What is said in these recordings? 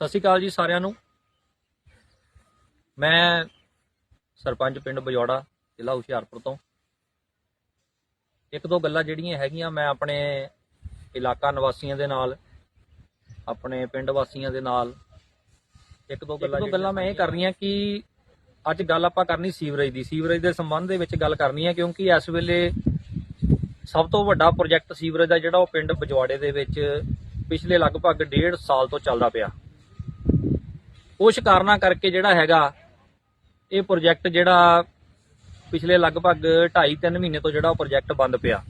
ਸਤਿ ਸ਼੍ਰੀ ਅਕਾਲ ਜੀ ਸਾਰਿਆਂ ਨੂੰ। ਮੈਂ ਸਰਪੰਚ ਪਿੰਡ ਬਜੌੜਾ ਜ਼ਿਲ੍ਹਾ ਹੁਸ਼ਿਆਰਪੁਰ ਤੋਂ। ਇੱਕ ਦੋ ਗੱਲਾਂ ਜਿਹੜੀਆਂ ਹੈਗੀਆਂ ਮੈਂ ਆਪਣੇ ਇਲਾਕਾ ਨਿਵਾਸੀਆਂ ਦੇ ਨਾਲ ਆਪਣੇ ਪਿੰਡ ਵਾਸੀਆਂ ਦੇ ਨਾਲ। ਇੱਕ ਦੋ ਗੱਲਾਂ ਗੱਲਾਂ ਮੈਂ ਇਹ ਕਰਨੀਆਂ ਕਿ ਅੱਜ ਗੱਲ ਆਪਾਂ ਕਰਨੀ ਸੀਵਰੇਜ ਦੀ। ਸੀਵਰੇਜ ਦੇ ਸੰਬੰਧ ਦੇ ਵਿੱਚ ਗੱਲ ਕਰਨੀ ਹੈ ਕਿਉਂਕਿ ਇਸ ਵੇਲੇ ਸਭ ਤੋਂ ਵੱਡਾ ਪ੍ਰੋਜੈਕਟ ਸੀਵਰੇਜ ਦਾ ਜਿਹੜਾ ਉਹ ਪਿੰਡ ਬਜਵਾੜੇ ਦੇ ਵਿੱਚ ਪਿਛਲੇ ਲਗਭਗ ਡੇਢ ਸਾਲ ਤੋਂ ਚੱਲਦਾ ਪਿਆ। ਕੁਝ ਕਾਰਨਾਂ ਕਰਕੇ ਜਿਹੜਾ ਹੈਗਾ, ਇਹ ਪ੍ਰੋਜੈਕਟ ਜਿਹੜਾ ਪਿਛਲੇ ਲਗਭਗ 2.5-3 ਮਹੀਨੇ ਤੋਂ ਜਿਹੜਾ ਉਹ ਪ੍ਰੋਜੈਕਟ ਬੰਦ ਪਿਆ।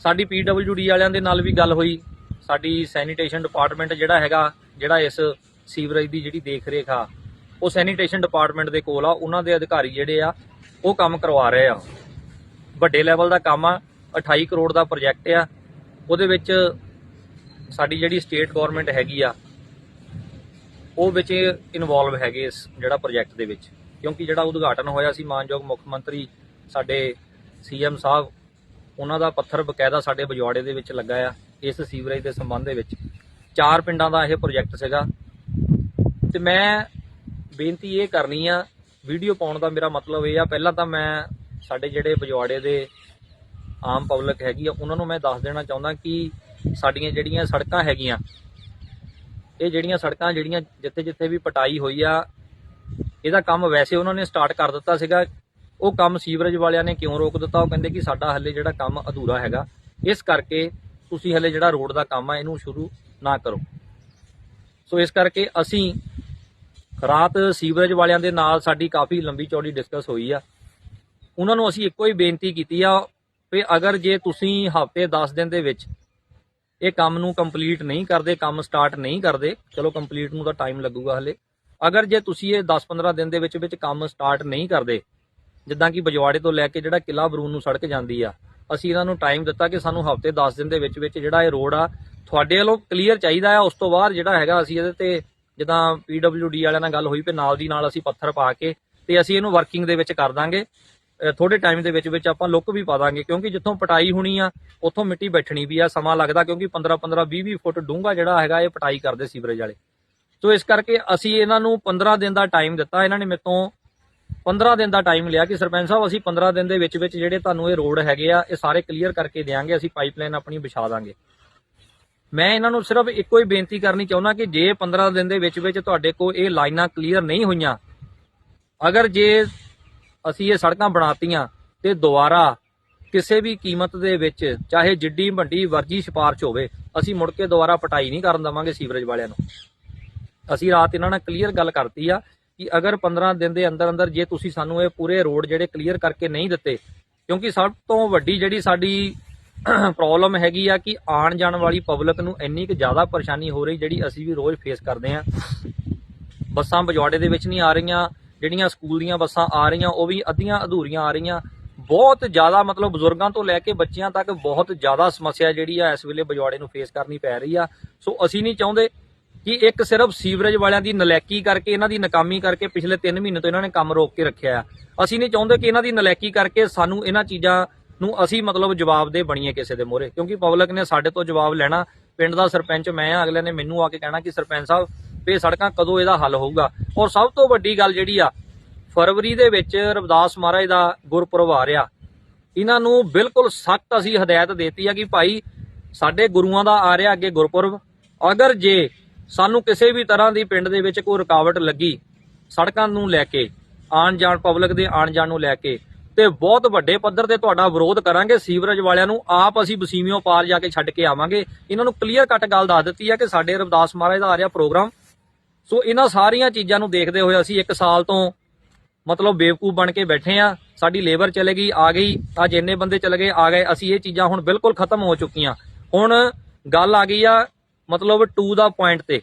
ਸਾਡੀ ਪੀਡਬਲਯੂਡੀ ਵਾਲਿਆਂ ਦੇ ਨਾਲ ਵੀ ਗੱਲ ਹੋਈ। ਸਾਡੀ ਸੈਨੀਟੇਸ਼ਨ ਡਿਪਾਰਟਮੈਂਟ ਜਿਹੜਾ ਹੈਗਾ, ਜਿਹੜਾ ਇਸ ਸੀਵਰੇਜ ਦੀ ਜਿਹੜੀ ਦੇਖ ਰੇਖ ਆ, ਉਹ ਸੈਨੀਟੇਸ਼ਨ ਡਿਪਾਰਟਮੈਂਟ ਦੇ ਕੋਲ ਆ। ਉਹਨਾਂ ਦੇ ਅਧਿਕਾਰੀ ਜਿਹੜੇ ਆ, ਉਹ ਕੰਮ ਕਰਵਾ ਰਹੇ ਆ। ਵੱਡੇ ਲੈਵਲ ਦਾ ਕੰਮ ਆ 28 ਕਰੋੜ ਦਾ ਪ੍ਰੋਜੈਕਟ ਆ। ਉਹਦੇ ਵਿੱਚ ਸਾਡੀ ਜਿਹੜੀ ਸਟੇਟ ਗਵਰਨਮੈਂਟ ਹੈਗੀ ਆ ਉਹ ਵਿੱਚ ਇਨਵੋਲਵ ਹੈਗੇ ਇਸ ਜਿਹੜਾ ਪ੍ਰੋਜੈਕਟ ਦੇ ਵਿੱਚ। ਕਿਉਂਕਿ ਜਿਹੜਾ ਉਦਘਾਟਨ ਹੋਇਆ ਸੀ ਮਾਨਯੋਗ ਮੁੱਖ ਮੰਤਰੀ ਸਾਡੇ ਸੀਐਮ ਸਾਹਿਬ, ਉਹਨਾਂ ਦਾ ਪੱਥਰ ਬਕਾਇਦਾ ਸਾਡੇ ਬਜਵਾੜੇ ਦੇ ਵਿੱਚ ਲੱਗਾ ਆ, ਇਸ ਸੀਵਰੇਜ ਦੇ ਸੰਬੰਧ ਦੇ ਵਿੱਚ। ਚਾਰ ਪਿੰਡਾਂ ਦਾ ਇਹ ਪ੍ਰੋਜੈਕਟ ਸੀਗਾ। ਤੇ ਮੈਂ ਬੇਨਤੀ ਇਹ ਕਰਨੀ ਆ ਵੀਡੀਓ ਪਾਉਣ ਦਾ ਮੇਰਾ ਮਤਲਬ ਇਹ ਆ, ਪਹਿਲਾਂ ਤਾਂ ਮੈਂ ਸਾਡੇ ਜਿਹੜੇ ਬਜਵਾੜੇ ਦੇ ਆਮ ਪਬਲਿਕ ਹੈਗੀ ਆ, ਉਹਨਾਂ ਨੂੰ ਮੈਂ ਦੱਸ ਦੇਣਾ ਚਾਹੁੰਦਾ ਕਿ ਸਾਡੀਆਂ ਜਿਹੜੀਆਂ ਸੜਕਾਂ ਹੈਗੀਆਂ ਇਹ ਜਿਹੜੀਆਂ ਸੜਕਾਂ, ਜਿਹੜੀਆਂ ਜਿੱਥੇ ਜਿੱਥੇ ਵੀ ਪਟਾਈ ਹੋਈ ਆ, ਇਹਦਾ ਕੰਮ ਵੈਸੇ ਉਹਨਾਂ ਨੇ ਸਟਾਰਟ ਕਰ ਦਿੱਤਾ ਸੀਗਾ। ਉਹ ਕੰਮ ਸੀਵਰੇਜ ਵਾਲਿਆਂ ਨੇ ਕਿਉਂ ਰੋਕ ਦਿੱਤਾ? ਉਹ ਕਹਿੰਦੇ ਕਿ ਸਾਡਾ ਹੱਲੇ ਜਿਹੜਾ ਕੰਮ ਅਧੂਰਾ ਹੈਗਾ। ਇਸ ਕਰਕੇ ਤੁਸੀਂ ਹੱਲੇ ਜਿਹੜਾ ਰੋਡ ਦਾ ਕੰਮ ਆ, ਇਹਨੂੰ ਸ਼ੁਰੂ ਨਾ ਕਰੋ। ਸੋ ਇਸ ਕਰਕੇ ਅਸੀਂ ਰਾਤ ਸੀਵਰੇਜ ਵਾਲਿਆਂ ਦੇ ਨਾਲ ਸਾਡੀ ਕਾਫੀ ਲੰਬੀ ਚੌੜੀ ਡਿਸਕਸ ਹੋਈ ਆ। ਉਹਨਾਂ ਨੂੰ ਅਸੀਂ ਇੱਕੋ ਹੀ ਬੇਨਤੀ ਕੀਤੀ ਆ ਵੀ ਅਗਰ ਜੇ ਤੁਸੀਂ ਹਫ਼ਤੇ 10 ਦਿਨ ਦੇ ਵਿੱਚ ਇਹ ਕੰਮ ਨੂੰ ਕੰਪਲੀਟ ਨਹੀਂ ਕਰਦੇ, ਕੰਮ ਸਟਾਰਟ ਨਹੀਂ ਕਰਦੇ, ਚਲੋ ਕੰਪਲੀਟ ਨੂੰ ਤਾਂ ਟਾਈਮ ਲੱਗੂਗਾ ਹਲੇ। ਅਗਰ ਜੇ ਤੁਸੀਂ ਇਹ 10-15 ਦਿਨ ਦੇ ਵਿੱਚ ਵਿੱਚ ਕੰਮ ਸਟਾਰਟ ਨਹੀਂ ਕਰਦੇ, ਜਿੱਦਾਂ ਕਿ ਬਜਵਾੜੇ ਤੋਂ ਲੈ ਕੇ ਜਿਹੜਾ ਕਿਲਾ ਬਰੂਨ ਨੂੰ ਸੜਕ ਜਾਂਦੀ ਆ, ਅਸੀਂ ਇਹਨਾਂ ਨੂੰ ਟਾਈਮ ਦਿੱਤਾ ਕਿ ਸਾਨੂੰ ਹਫ਼ਤੇ 10 ਦਿਨ ਦੇ ਵਿੱਚ ਵਿੱਚ ਜਿਹੜਾ ਇਹ ਰੋਡ ਆ, ਤੁਹਾਡੇ ਵੱਲੋਂ ਕਲੀਅਰ ਚਾਹੀਦਾ ਆ। ਉਸ ਤੋਂ ਬਾਅਦ ਜਿਹੜਾ ਹੈਗਾ ਅਸੀਂ ਇਹਦੇ ਤੇ ਜਿੱਦਾਂ ਪੀਡਬਲਯੂਡੀ ਵਾਲਿਆਂ ਨਾਲ ਗੱਲ ਹੋਈ ਪਈ ਨਾਲ ਦੀ ਨਾਲ ਅਸੀਂ ਪੱਥਰ ਪਾ ਕੇ ਤੇ ਅਸੀਂ ਇਹਨੂੰ ਵਰਕਿੰਗ ਦੇ ਵਿੱਚ ਕਰ ਦਾਂਗੇ। ਥੋੜੇ ਟਾਈਮ ਦੇ ਵਿੱਚ ਵਿੱਚ ਆਪਾਂ ਲੁੱਕ ਵੀ ਪਾ ਦਾਂਗੇ, ਕਿਉਂਕਿ ਜਿੱਥੋਂ ਪਟਾਈ ਹੋਣੀ ਆ, ਉੱਥੋਂ ਮਿੱਟੀ ਬੈਠਣੀ ਵੀ ਆ, ਸਮਾਂ ਲੱਗਦਾ ਕਿਉਂਕਿ 15 15 20 20 ਫੁੱਟ ਡੂੰਘਾ ਜਿਹੜਾ ਹੈਗਾ ਇਹ ਪਟਾਈ ਕਰਦੇ ਸੀਵਰੇਜ ਵਾਲੇ। ਸੋ ਇਸ ਕਰਕੇ ਅਸੀਂ ਇਹਨਾਂ ਨੂੰ 15 ਦਿਨ ਦਾ ਟਾਈਮ ਦਿੱਤਾ, ਇਹਨਾਂ ਨੇ ਮੇਰੇ ਤੋਂ 15 ਦਿਨ ਦਾ ਟਾਈਮ ਲਿਆ ਕਿ ਸਰਪੰਚ ਸਾਹਿਬ, ਅਸੀਂ 15 ਦਿਨ ਦੇ ਵਿੱਚ ਵਿੱਚ ਜਿਹੜੇ ਤੁਹਾਨੂੰ ਇਹ ਰੋਡ ਹੈਗੇ ਆ, ਇਹ ਸਾਰੇ ਕਲੀਅਰ ਕਰਕੇ ਦੇਾਂਗੇ ਅਸੀਂ ਪਾਈਪਲਾਈਨ ਆਪਣੀ ਵਿਛਾ ਦਾਂਗੇ। ਮੈਂ ਇਹਨਾਂ ਨੂੰ ਸਿਰਫ ਇੱਕੋ ਹੀ ਬੇਨਤੀ ਕਰਨੀ ਚਾਹੁੰਦਾ ਕਿ ਜੇ 15 ਦਿਨ ਦੇ ਵਿੱਚ ਵਿੱਚ ਤੁਹਾਡੇ ਕੋਲ ਇਹ ਲਾਈਨਾਂ ਕਲੀਅਰ ਨਹੀਂ ਹੋਈਆਂ, ਅਗਰ ਜੇ ਅਸੀਂ ਇਹ ਸੜਕਾਂ ਬਣਾਤੀਆਂ ਤੇ ਦੁਬਾਰਾ ਕਿਸੇ ਵੀ ਕੀਮਤ ਦੇ ਵਿੱਚ, ਚਾਹੇ ਜਿੱਡੀ ਵੱਡੀ ਵਰਜੀ ਸਿਫਾਰਸ਼ ਹੋਵੇ, ਅਸੀਂ ਮੁੜ ਕੇ ਦੁਬਾਰਾ ਪਟਾਈ ਨਹੀਂ ਕਰਨ ਦਵਾਂਗੇ ਸੀਵਰੇਜ ਵਾਲਿਆਂ ਨੂੰ। ਅਸੀਂ ਰਾਤ ਇਹਨਾਂ ਨਾਲ ਕਲੀਅਰ ਗੱਲ ਕਰਤੀ ਆ ਕਿ ਅਗਰ 15 ਦਿਨ ਦੇ ਅੰਦਰ ਅੰਦਰ ਜੇ ਤੁਸੀਂ ਸਾਨੂੰ ਇਹ ਪੂਰੇ ਰੋਡ ਜਿਹੜੇ ਕਲੀਅਰ ਕਰਕੇ ਨਹੀਂ ਦਿੱਤੇ, ਕਿਉਂਕਿ ਸਭ ਤੋਂ ਵੱਡੀ ਜਿਹੜੀ ਸਾਡੀ ਪ੍ਰੋਬਲਮ ਹੈਗੀ ਆ ਕਿ ਆਉਣ ਜਾਣ ਵਾਲੀ ਪਬਲਿਕ ਨੂੰ ਇੰਨੀ ਕਿ ਜ਼ਿਆਦਾ ਪਰੇਸ਼ਾਨੀ ਹੋ ਰਹੀ ਜਿਹੜੀ ਅਸੀਂ ਵੀ ਰੋਜ਼ ਫੇਸ ਕਰਦੇ ਆ। ਬੱਸਾਂ ਬਜਵਾੜੇ ਦੇ ਵਿੱਚ ਨਹੀਂ ਆ ਰਹੀਆਂ ਜਿਹੜੀਆਂ ਸਕੂਲ ਦੀਆਂ ਬੱਸਾਂ ਆ ਰਹੀਆਂ, ਉਹ ਵੀ ਅੱਧੀਆਂ ਅਧੂਰੀਆਂ ਆ ਰਹੀਆਂ। ਬਹੁਤ ਜ਼ਿਆਦਾ ਮਤਲਬ ਬਜ਼ੁਰਗਾਂ ਤੋਂ ਲੈ ਕੇ ਬੱਚਿਆਂ ਤੱਕ ਬਹੁਤ ਜ਼ਿਆਦਾ ਸਮੱਸਿਆ ਜਿਹੜੀ ਆ ਇਸ ਵੇਲੇ ਬਜਵਾੜੇ ਨੂੰ ਫੇਸ ਕਰਨੀ ਪੈ ਰਹੀ ਆ। ਸੋ ਅਸੀਂ ਨਹੀਂ ਚਾਹੁੰਦੇ ਕਿ ਇੱਕ ਸਿਰਫ ਸੀਵਰੇਜ ਵਾਲਿਆਂ ਦੀ ਨਲੈਕੀ ਕਰਕੇ, ਇਹਨਾਂ ਦੀ ਨਾਕਾਮੀ ਕਰਕੇ ਪਿਛਲੇ 3 ਮਹੀਨੇ ਤੋਂ ਇਹਨਾਂ ਨੇ ਕੰਮ ਰੋਕ ਕੇ ਰੱਖਿਆ ਆ। ਅਸੀਂ ਨਹੀਂ ਚਾਹੁੰਦੇ ਕਿ ਇਹਨਾਂ ਦੀ ਨਲੈਕੀ ਕਰਕੇ ਸਾਨੂੰ ਇਹਨਾਂ ਚੀਜ਼ਾਂ ਨੂੰ ਅਸੀਂ ਮਤਲਬ ਜਵਾਬ ਦੇ ਬਣੀਏ ਕਿਸੇ ਦੇ ਮੋਹਰੇ। ਕਿਉਂਕਿ ਪਬਲਿਕ ਨੇ ਸਾਡੇ ਤੋਂ ਜਵਾਬ ਲੈਣਾ। ਪਿੰਡ ਦਾ ਸਰਪੰਚ ਮੈਂ ਆ, ਅਗਲੇ ਨੇ ਮੈਨੂੰ ਆ ਕੇ ਕਹਿਣਾ ਕਿ ਸਰਪੰਚ ਸਾਹਿਬ ਵੀ ਸੜਕਾਂ ਕਦੋਂ ਇਹਦਾ ਹੱਲ ਹੋਊਗਾ? ਔਰ ਸਭ ਤੋਂ ਵੱਡੀ ਗੱਲ ਜਿਹੜੀ ਆ, ਫਰਵਰੀ ਦੇ ਵਿੱਚ ਰਵਿਦਾਸ ਮਹਾਰਾਜ ਦਾ ਗੁਰਪੁਰਬ ਆ ਰਿਹਾ। ਇਹਨਾਂ ਨੂੰ ਬਿਲਕੁਲ ਸਖਤ ਅਸੀਂ ਹਦਾਇਤ ਦੇਤੀ ਆ ਕਿ ਭਾਈ ਸਾਡੇ ਗੁਰੂਆਂ ਦਾ ਆ ਰਿਹਾ ਅੱਗੇ ਗੁਰਪੁਰਬ। ਅਗਰ ਜੇ ਸਾਨੂੰ ਕਿਸੇ ਵੀ ਤਰ੍ਹਾਂ ਦੀ ਪਿੰਡ ਦੇ ਵਿੱਚ ਕੋਈ ਰੁਕਾਵਟ ਲੱਗੀ ਸੜਕਾਂ ਨੂੰ ਲੈ ਕੇ ਆਣ ਜਾਣ ਪਬਲਿਕ ਦੇ ਆਣ ਜਾਣ ਨੂੰ ਲੈ ਕੇ, ਤੇ ਬਹੁਤ ਵੱਡੇ ਪੱਧਰ ਤੇ ਤੁਹਾਡਾ ਵਿਰੋਧ ਕਰਾਂਗੇ ਸੀਵਰੇਜ ਵਾਲਿਆਂ ਨੂੰ, ਆਪ ਅਸੀਂ ਬਸੀਮਿਓਂ ਪਾਰ ਜਾ ਕੇ ਛੱਡ ਕੇ ਆਵਾਂਗੇ। ਇਹਨਾਂ ਨੂੰ ਕਲੀਅਰ ਕੱਟ ਗੱਲ ਦੱਸ ਦਿੱਤੀ ਆ ਕਿ ਸਾਡੇ ਰਵਿਦਾਸ ਮਹਾਰਾਜ ਦਾ ਆ ਰਿਹਾ ਪ੍ਰੋਗਰਾਮ। ਸੋ ਇਹਨਾਂ ਸਾਰੀਆਂ ਚੀਜ਼ਾਂ ਨੂੰ ਦੇਖਦੇ ਹੋਏ ਅਸੀਂ 1 ਸਾਲ ਤੋਂ ਮਤਲਬ ਬੇਵਕੂਫ ਬਣ ਕੇ ਬੈਠੇ ਆ ਸਾਡੀ ਲੇਬਰ ਚਲੇ ਗਈ, ਆ ਗਈ। ਅੱਜ ਇੰਨੇ ਬੰਦੇ ਚਲੇ ਗਏ, ਆ ਗਏ। ਅਸੀਂ ਇਹ ਚੀਜ਼ਾਂ ਹੁਣ ਬਿਲਕੁਲ ਖਤਮ ਹੋ ਚੁੱਕੀਆਂ। ਹੁਣ ਗੱਲ ਆ ਗਈ ਆ ਮਤਲਬ ਟੂ ਦਾ ਪੁਆਇੰਟ ਤੇ।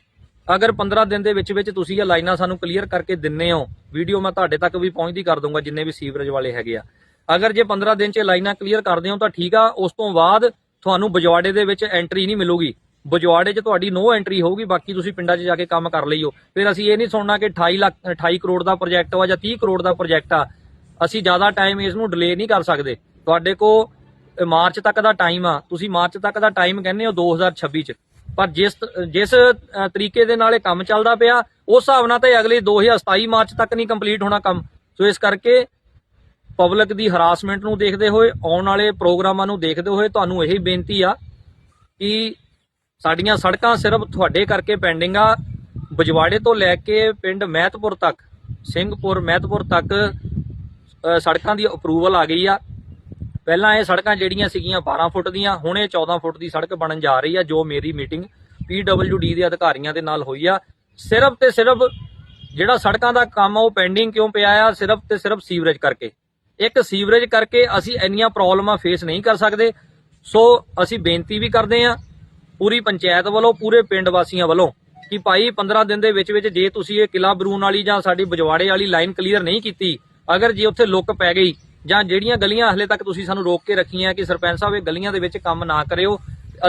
ਅਗਰ 15 ਦਿਨ ਦੇ ਵਿੱਚ ਵਿੱਚ ਤੁਸੀਂ ਇਹ ਲਾਈਨਾਂ ਸਾਨੂੰ ਕਲੀਅਰ ਕਰਕੇ ਦਿੰਨੇ ਹੋ, ਵੀਡੀਓ ਮੈਂ ਤੁਹਾਡੇ ਤੱਕ ਵੀ ਪਹੁੰਚਦੀ ਕਰ ਦੂੰਗਾ ਜਿੰਨੇ ਵੀ ਸੀਵਰੇਜ ਵਾਲੇ ਹੈਗੇ ਆ। ਅਗਰ ਜੇ 15 ਦਿਨ 'ਚ ਇਹ ਲਾਈਨਾਂ ਕਲੀਅਰ ਕਰਦੇ ਹੋ ਤਾਂ ਠੀਕ ਆ, ਉਸ ਤੋਂ ਬਾਅਦ ਤੁਹਾਨੂੰ ਬਜਵਾੜੇ ਦੇ ਵਿੱਚ ਐਂਟਰੀ ਨਹੀਂ ਮਿਲੂਗੀ। ਬਜਵਾੜੇ 'ਚ ਤੁਹਾਡੀ ਨੋ ਐਂਟਰੀ ਹੋਊਗੀ, ਬਾਕੀ ਤੁਸੀਂ ਪਿੰਡਾਂ 'ਚ ਜਾ ਕੇ ਕੰਮ ਕਰ ਲਈਓ। ਫਿਰ ਅਸੀਂ ਇਹ ਨਹੀਂ ਸੁਣਨਾ ਕਿ 28 ਲੱਖ 28 ਕਰੋੜ ਦਾ ਪ੍ਰੋਜੈਕਟ ਆ ਜਾਂ 30 ਕਰੋੜ ਦਾ ਪ੍ਰੋਜੈਕਟ ਆ। ਅਸੀਂ ਜ਼ਿਆਦਾ ਟਾਈਮ ਇਸ ਨੂੰ ਡਿਲੇ ਨਹੀਂ ਕਰ ਸਕਦੇ। ਤੁਹਾਡੇ ਕੋ ਮਾਰਚ ਤੱਕ ਦਾ ਟਾਈਮ ਆ। ਤੁਸੀਂ ਮਾਰਚ ਤੱਕ ਦਾ ਟਾਈਮ ਕਹਿੰਦੇ ਹੋ 2026 'ਚ। ਪਰ ਜਿਸ ਜਿਸ ਤਰੀਕੇ ਦੇ ਨਾਲ ਇਹ ਕੰਮ ਚੱਲਦਾ ਪਿਆ, ਉਸ ਹਿਸਾਬ ਨਾਲ ਤਾਂ ਇਹ ਅਗਲੇ 2027 ਮਾਰਚ ਤੱਕ ਨਹੀਂ ਕੰਪਲੀਟ ਹੋਣਾ ਕੰਮ। ਸੋ ਇਸ ਕਰਕੇ ਪਬਲਿਕ ਦੀ ਹਰਾਸਮੈਂਟ ਨੂੰ ਦੇਖਦੇ ਹੋਏ, ਆਉਣ ਵਾਲੇ ਪ੍ਰੋਗਰਾਮਾਂ ਨੂੰ ਦੇਖਦੇ ਹੋਏ ਤੁਹਾਨੂੰ ਇਹੀ ਬੇਨਤੀ ਆ ਕਿ ਸਾਡੀਆਂ ਸੜਕਾਂ ਸਿਰਫ ਤੁਹਾਡੇ ਕਰਕੇ ਪੈਂਡਿੰਗ ਆ। ਬਜਵਾੜੇ ਤੋਂ ਲੈ ਕੇ ਪਿੰਡ ਮਹਿਤਪੁਰ ਤੱਕ, ਸਿੰਘਪੁਰ, ਮਹਿਤਪੁਰ ਤੱਕ ਸੜਕਾਂ ਦੀ ਅਪਰੂਵਲ ਆ ਗਈ ਆ। ਪਹਿਲਾਂ ਇਹ ਸੜਕਾਂ ਜਿਹੜੀਆਂ ਸੀਗੀਆਂ 12 ਫੁੱਟ ਦੀਆਂ, ਹੁਣ ਇਹ 14 ਫੁੱਟ ਦੀ ਸੜਕ ਬਣਨ ਜਾ ਰਹੀ ਆ, ਜੋ ਮੇਰੀ ਮੀਟਿੰਗ PWD ਦੇ ਅਧਿਕਾਰੀਆਂ ਦੇ ਨਾਲ ਹੋਈ ਆ। ਸਿਰਫ ਤੇ ਸਿਰਫ ਜਿਹੜਾ ਸੜਕਾਂ ਦਾ ਕੰਮ ਆ, ਉਹ ਪੈਂਡਿੰਗ ਕਿਉਂ ਪਿਆ ਆ? ਸਿਰਫ ਤੇ ਸਿਰਫ ਸੀਵਰੇਜ ਕਰਕੇ। ਇੱਕ ਸੀਵਰੇਜ ਕਰਕੇ ਅਸੀਂ ਇੰਨੀਆਂ ਪ੍ਰੋਬਲਮਾਂ ਫੇਸ ਨਹੀਂ ਕਰ ਸਕਦੇ। ਸੋ ਅਸੀਂ ਬੇਨਤੀ ਵੀ ਕਰਦੇ ਆ ਪੂਰੀ ਪੰਚਾਇਤ ਵੱਲੋਂ, ਪੂਰੇ ਪਿੰਡ ਵਾਸੀਆਂ ਵੱਲੋਂ ਕਿ ਭਾਈ 15 ਦਿਨ ਦੇ ਵਿੱਚ ਵਿੱਚ ਜੇ ਤੁਸੀਂ ਇਹ ਕਿਲਾ ਬਰੂਨ ਵਾਲੀ ਜਾਂ ਸਾਡੀ ਬਜਵਾੜੇ ਵਾਲੀ ਲਾਈਨ ਕਲੀਅਰ ਨਹੀਂ ਕੀਤੀ, ਅਗਰ ਜੇ ਉੱਥੇ ਲੁੱਕ ਪੈ ਗਈ ਜਾਂ ਜਿਹੜੀਆਂ ਗਲੀਆਂ ਹਲੇ ਤੱਕ ਤੁਸੀਂ ਸਾਨੂੰ ਰੋਕ ਕੇ ਰੱਖੀਆਂ ਕਿ ਸਰਪੰਚ ਸਾਹਿਬ ਇਹ ਗਲੀਆਂ ਦੇ ਵਿੱਚ ਕੰਮ ਨਾ ਕਰਿਓ,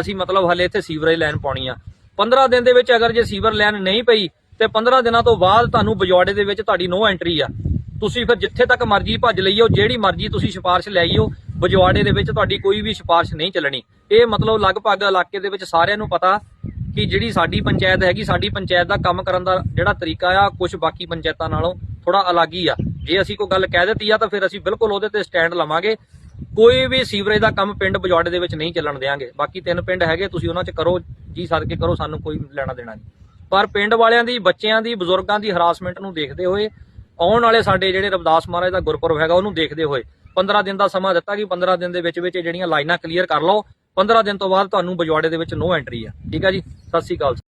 ਅਸੀਂ ਮਤਲਬ ਹਲੇ ਇੱਥੇ ਸੀਵਰੇਜ ਲਾਈਨ ਪਾਉਣੀ ਆ। 15 ਦਿਨ ਦੇ ਵਿੱਚ ਅਗਰ ਜੇ ਸੀਵਰ ਲਾਈਨ ਨਹੀਂ ਪਈ, ਤੇ 15 ਦਿਨਾਂ ਤੋਂ ਬਾਅਦ ਤੁਹਾਨੂੰ ਬਜਵਾੜੇ ਦੇ ਵਿੱਚ ਤੁਹਾਡੀ ਨੋ ਐਂਟਰੀ ਆ। ਤੁਸੀਂ ਫਿਰ ਜਿੱਥੇ ਤੱਕ ਮਰਜ਼ੀ ਭੱਜ ਲਈਓ, ਜਿਹੜੀ ਮਰਜ਼ੀ ਤੁਸੀਂ ਸਿਫਾਰਿਸ਼ ਲੈ ਆਈਓ ਬਜਵਾੜੇ ਦੇ ਵਿੱਚ ਤੁਹਾਡੀ ਕੋਈ ਵੀ ਸਿਫਾਰਿਸ਼ ਨਹੀਂ ਚੱਲਣੀ। ਇਹ ਮਤਲਬ ਲਗਭਗ ਇਲਾਕੇ ਦੇ ਵਿੱਚ ਸਾਰਿਆਂ ਨੂੰ ਪਤਾ ਕਿ ਜਿਹੜੀ ਸਾਡੀ ਪੰਚਾਇਤ ਹੈਗੀ, ਸਾਡੀ ਪੰਚਾਇਤ ਦਾ ਕੰਮ ਕਰਨ ਦਾ ਜਿਹੜਾ ਤਰੀਕਾ ਆ ਕੁਝ ਬਾਕੀ ਪੰਚਾਇਤਾਂ ਨਾਲੋਂ ਥੋੜਾ ਅਲੱਗ ਹੀ ਆ। ਜੇ ਅਸੀਂ ਕੋਈ ਗੱਲ ਕਹਿ ਦਿੱਤੀ ਆ, ਤਾਂ ਫਿਰ ਅਸੀਂ ਬਿਲਕੁਲ ਉਹਦੇ ਤੇ ਸਟੈਂਡ ਲਵਾਂਗੇ। ਕੋਈ ਵੀ ਸੀਵਰੇਜ ਦਾ ਕੰਮ ਪਿੰਡ ਬਜਵਾੜੇ ਦੇ ਵਿੱਚ ਨਹੀਂ ਚੱਲਣ ਦੇਵਾਂਗੇ ਬਾਕੀ ਤਿੰਨ ਪਿੰਡ ਹੈਗੇ, ਤੁਸੀਂ ਉਹਨਾਂ 'ਚ ਕਰੋ, ਜੀ ਸਦਕੇ ਕਰੋ, ਸਾਨੂੰ ਕੋਈ ਲੈਣਾ ਦੇਣਾ ਨਹੀਂ। ਪਰ ਪਿੰਡ ਵਾਲਿਆਂ ਦੀ, ਬੱਚਿਆਂ ਦੀ, ਬਜ਼ੁਰਗਾਂ ਦੀ ਹਰਾਸਮੈਂਟ ਨੂੰ ਦੇਖਦੇ ਹੋਏ, ਆਉਣ ਵਾਲੇ ਸਾਡੇ ਜਿਹੜੇ ਰਵਿਦਾਸ ਮਹਾਰਾਜ ਦਾ ਗੁਰਪੁਰਬ ਹੈਗਾ, ਉਹਨੂੰ ਦੇਖਦੇ ਹੋਏ 15 ਦਿਨ ਦਾ ਸਮਾਂ ਦਿੱਤਾ ਕਿ 15 ਦਿਨ ਦੇ ਵਿੱਚ ਵਿੱਚ ਇਹ ਜਿਹੜੀਆਂ ਲਾਈਨਾਂ ਕਲੀਅਰ ਕਰ ਲਓ। 15 ਦਿਨ ਤੋਂ ਬਾਅਦ ਤੁਹਾਨੂੰ ਬਜਵਾੜੇ ਦੇ ਵਿੱਚ ਨੋ ਐਂਟਰੀ ਆ। ਠੀਕ ਆ ਜੀ? ਸਤਿ ਸ਼੍ਰੀ ਅਕਾਲ।